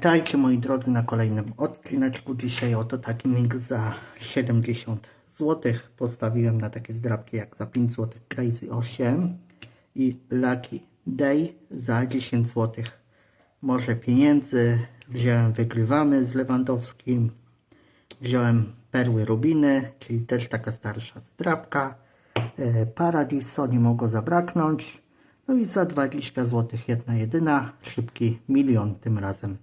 Witajcie moi drodzy na kolejnym odcineczku. Dzisiaj oto taki mix za 70 zł. Postawiłem na takie zdrabki jak za 5 zł Crazy 8 i Lucky Day za 10 zł. Może pieniędzy. Wziąłem Wygrywamy z Lewandowskim. Wziąłem Perły Rubiny, czyli też taka starsza zdrabka. E, Paradiso nie mogło zabraknąć. No i za 20 zł jedna jedyna, szybki milion tym razem.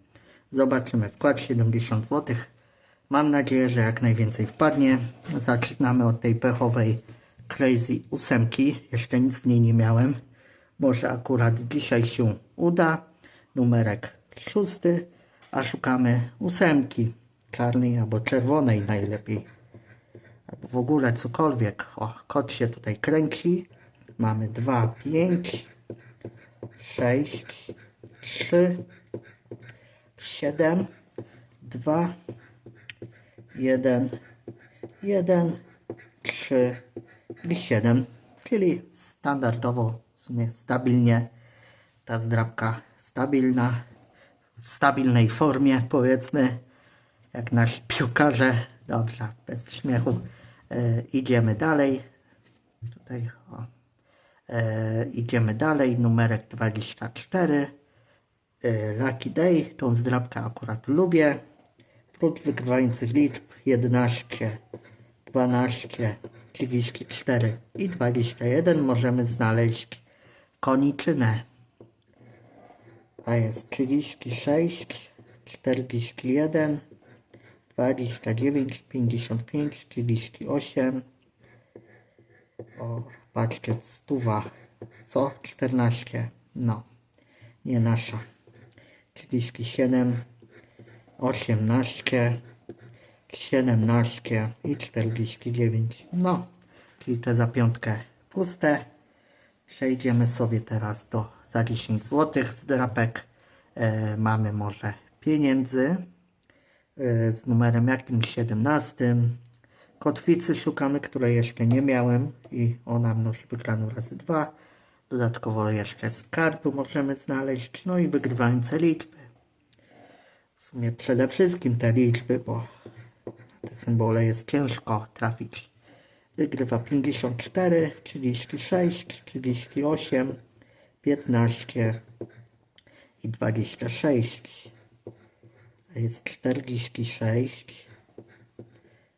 Zobaczymy, wkład 70 zł. Mam nadzieję, że jak najwięcej wpadnie. Zaczynamy od tej pechowej Crazy ósemki. Jeszcze nic w niej nie miałem. Może akurat dzisiaj się uda. Numerek szósty, a szukamy ósemki. Czarnej albo czerwonej najlepiej. Albo w ogóle cokolwiek. O, kot się tutaj kręci. Mamy 2, 5, 6, 3, 7, 2, 1, 1, 3 i 7. Czyli standardowo, w sumie stabilnie ta zdrabka stabilna, w stabilnej formie powiedzmy, jak nasi piłkarze. Dobrze, bez śmiechu. E, idziemy dalej. Tutaj o. E, idziemy dalej, numerek 24. E, Lucky Day, tą zdrabkę akurat lubię. Prócz wygrywających liczb 11, 12, 34 i 21 możemy znaleźć koniczynę. A jest 36, 41, 29, 55, 38. O, patrzcie, stuwa. Co? 14. No, nie nasza. 37, 18, 17 i 49. No, czyli te za piątkę puste. Przejdziemy sobie teraz do za 10 zł z drapek. E, mamy może pieniędzy e, z numerem jakimś 17. Kotwicy szukamy, której jeszcze nie miałem i ona mnoży wygraną razy dwa. Dodatkowo jeszcze skarbu możemy znaleźć, no i wygrywające liczby. W sumie przede wszystkim te liczby, bo te symbole jest ciężko trafić. Wygrywa 54, 36, 38, 15 i 26. A jest 46,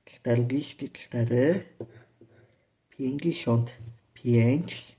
44, 55,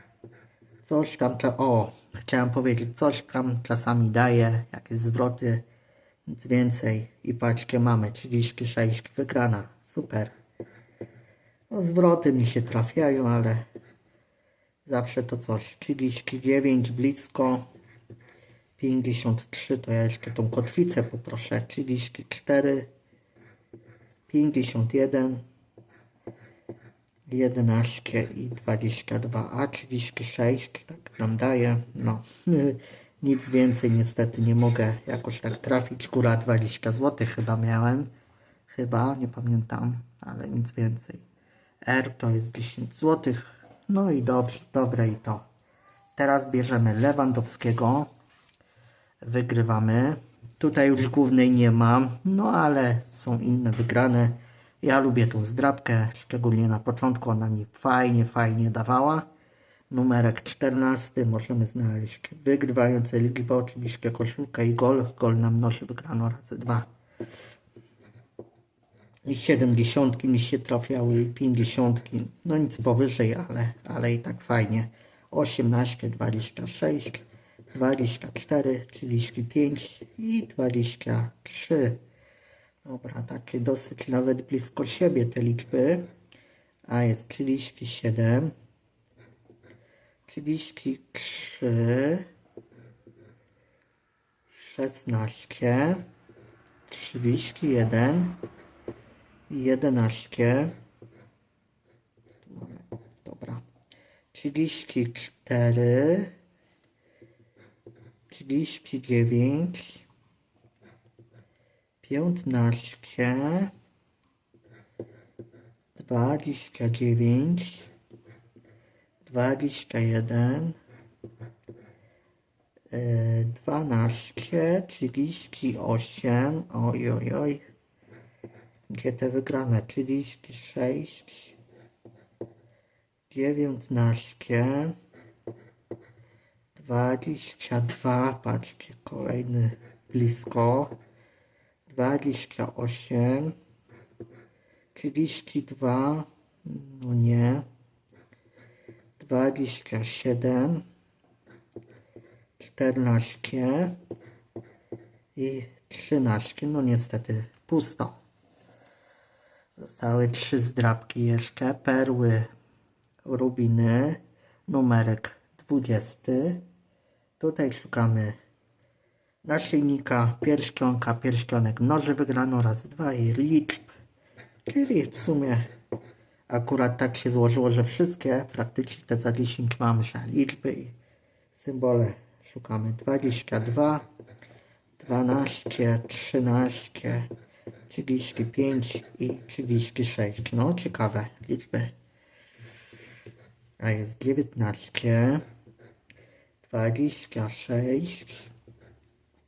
coś tam, o, chciałem powiedzieć, coś tam czasami daje, jakieś zwroty, nic więcej. I patrzcie, mamy 36 wygrana, super. No, zwroty mi się trafiają, ale zawsze to coś, 39 blisko, 53 to ja jeszcze tą kotwicę poproszę, 34, 51, 11 i 22, a 36 tak nam daje, no nic więcej niestety nie mogę jakoś tak trafić, góra 20 zł chyba miałem, chyba, nie pamiętam, ale nic więcej. R to jest 10 zł, no i dobrze, dobre i to. Teraz bierzemy Lewandowskiego, wygrywamy. Tutaj już głównej nie mam, no ale są inne wygrane. Ja lubię tą zdrabkę, szczególnie na początku ona mi fajnie, fajnie dawała. Numerek 14 możemy znaleźć wygrywające liczby, oczywiście koszulka i gol. Gol nam nosi wygrano razy dwa. I 70 mi się trafiały, i 50. No nic powyżej, ale, ale i tak fajnie. 18, 26, 24, 35 i 23. Dobra, takie dosyć nawet blisko siebie te liczby. A jest 37, 33, 16, 31, jedenaście, Tu mamy, dobra, trzydzieści cztery, trzydzieści dziewięć, piętnaście, dwadzieścia dziewięć, dwadzieścia jeden, e, dwanaście, trzydzieści osiem, oj, oj, oj, gdzie te wygrane, trzydzieści sześć, dziewiętnaście, dwadzieścia dwa, patrzcie, kolejny blisko, dwadzieścia osiem, trzydzieści dwa, no nie, dwadzieścia siedem, czternaście i trzynaście, no niestety pusto. Zostały trzy zdrabki jeszcze, perły, rubiny, numerek 20. Tutaj szukamy naszyjnika, pierścionka, pierścionek, noży wygrano raz, dwa i liczb. Czyli w sumie akurat tak się złożyło, że wszystkie praktycznie te za 10 mamy, że liczby i symbole szukamy 22, 12, 13, 35 i 36. No ciekawe liczby. A jest 19, 26,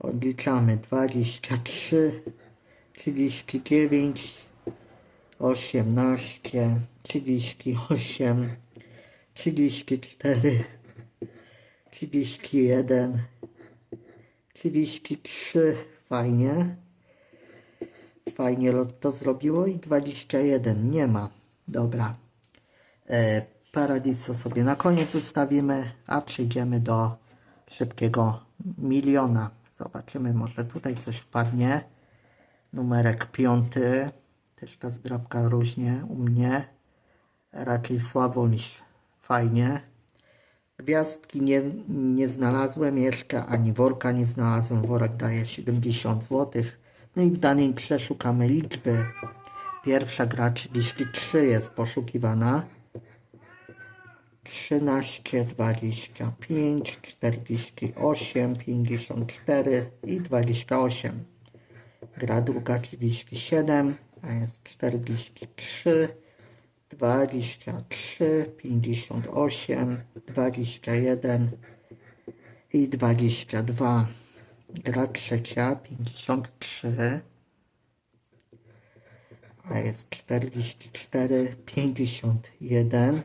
odliczamy 23, 39, 18, 38, 34, 31, 33, fajnie. Fajnie to zrobiło i 21, nie ma. Dobra. E, Paradiso sobie na koniec zostawimy, a przejdziemy do szybkiego miliona. Zobaczymy, może tutaj coś wpadnie. Numerek piąty. Też ta zdrabka różnie u mnie. Raczej słabo niż fajnie. Gwiazdki nie, nie znalazłem jeszcze, ani worka nie znalazłem. Worek daje 70 zł. No i w danej grze liczby. Pierwsza gra 33 jest poszukiwana. 13, 25, 48, 54 i 28. Gra druga 37, a jest 43, 23, 58, 21 i 22. Gra trzecia 53, a jest 44, 51,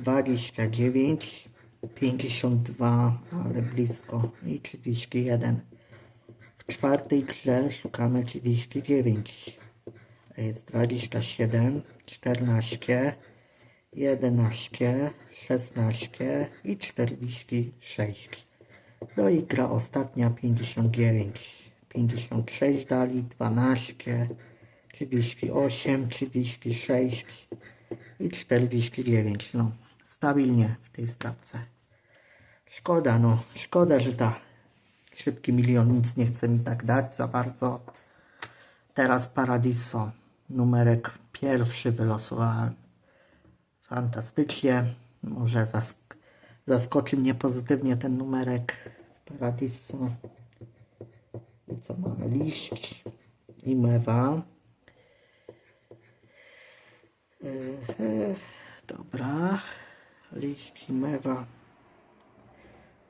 29, 52, ale blisko i 31. W czwartej grze szukamy 39. A Jest 27, 14, 11, 16 i 46. No i gra ostatnia 59. 56 dali, 12, 38, 36 i 49. No, stabilnie w tej stawce. Szkoda, no, szkoda, że ta szybki milion nic nie chce mi tak dać za bardzo. Teraz Paradiso, numerek pierwszy wylosowałem. Fantastycznie, może zask zaskoczy mnie pozytywnie ten numerek Paradiso. I co mamy? Liść i mewa. Ehe, dobra. Liść i mewa.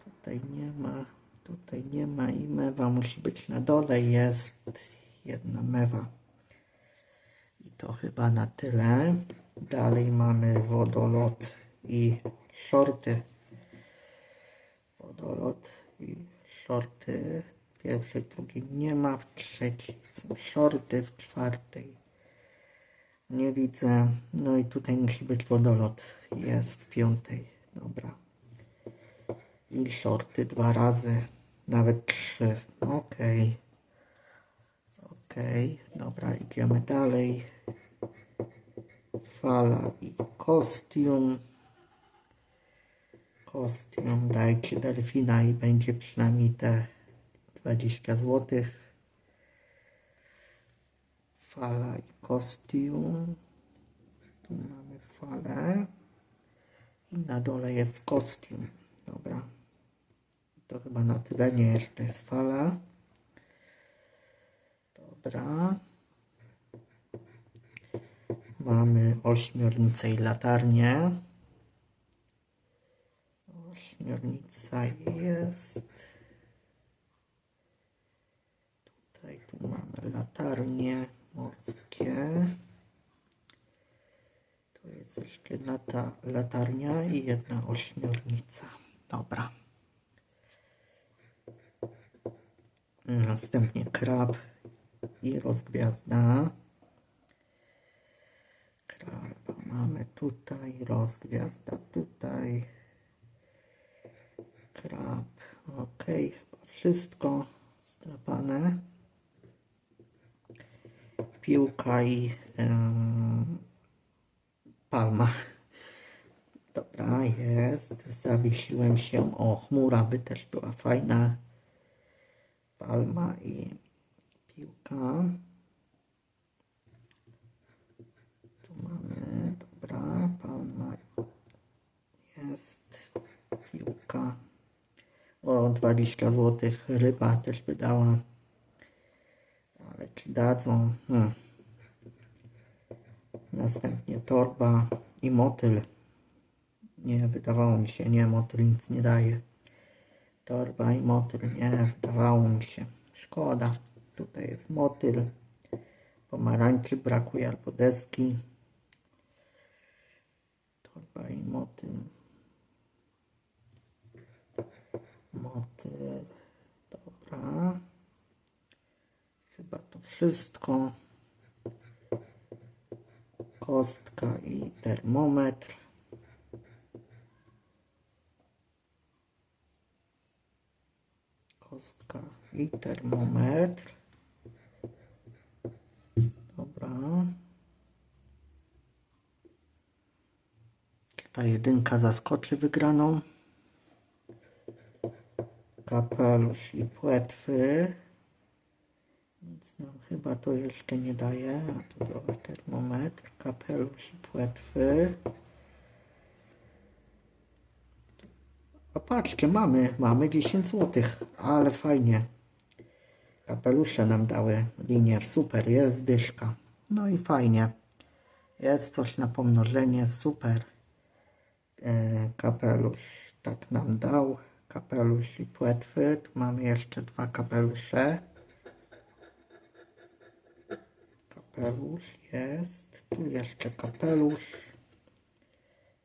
Tutaj nie ma. Tutaj nie ma i mewa musi być na dole. Jest jedna mewa. I to chyba na tyle. Dalej mamy wodolot i shorty. Wodolot i shorty. W pierwszej, drugiej nie ma. W trzeciej są shorty. W czwartej Nie widzę. No i tutaj musi być wodolot. Jest w piątej. Dobra. I shorty dwa razy. Nawet trzy. Okej. Okej. Dobra, idziemy dalej. Fala i kostium. Kostium. Dajcie delfina i będzie przynajmniej te 20 złotych. Fala i kostium. Tu mamy falę. I na dole jest kostium. Dobra. To chyba na tyle. Nie, jeszcze jest fala. Dobra. Mamy ośmiornicę i latarnię. Ośmiornica jest. Tutaj tu mamy latarnie morskie. Tu jest jeszcze lata, latarnia i jedna ośmiornica. Dobra. Następnie krab i rozgwiazda. Kraba mamy tutaj, rozgwiazda tutaj. Krab, ok, wszystko zdrapane. Piłka i palma. Dobra, jest. Zawiesiłem się. O, chmura by też była fajna. Palma i piłka. Tu mamy, dobra, palma jest. Piłka. O, 20 zł. Ryba też by dała. Dadzą? Hmm. Następnie torba i motyl. Nie, wydawało mi się, nie, motyl nic nie daje. Torba i motyl, nie, wydawało mi się. Szkoda. Tutaj jest motyl. Pomarańczy brakuje albo deski. Torba i motyl. Motyl. Dobra. Chyba to wszystko. Kostka i termometr. Kostka i termometr. Dobra. Ta jedynka zaskoczy wygraną. Kapelusz i płetwy. Nic nam chyba to jeszcze nie daje. A tu biorę termometr, kapelusz i płetwy. A patrzcie, mamy, mamy 10 zł, ale fajnie. Kapelusze nam dały linię, super, jest dyszka. No i fajnie. Jest coś na pomnożenie, super. E, kapelusz tak nam dał. Kapelusz i płetwy. Tu mamy jeszcze dwa kapelusze. Kapelusz jest. Tu jeszcze kapelusz.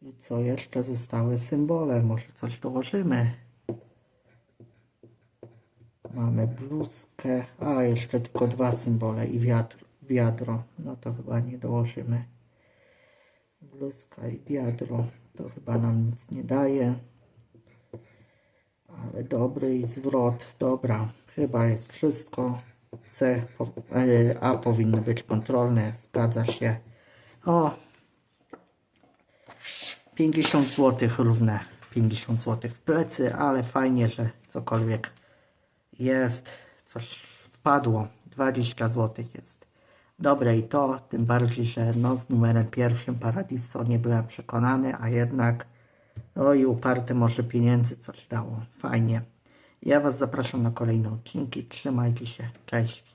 I co jeszcze zostały symbole? Może coś dołożymy? Mamy bluzkę. A, jeszcze tylko dwa symbole i wiatr, wiadro. No to chyba nie dołożymy. Bluzka i wiadro. To chyba nam nic nie daje. Ale dobry i zwrot. Dobra, chyba jest wszystko. C, e, A powinny być kontrolne. Zgadza się. O, 50 zł równe 50 zł w plecy, ale fajnie, że cokolwiek jest, coś wpadło. 20 zł jest. Dobre i to, tym bardziej, że no z numerem pierwszym Paradiso nie byłem przekonany, a jednak no i uparte może pieniędzy coś dało. Fajnie. Ja Was zapraszam na kolejne odcinki. Trzymajcie się. Cześć.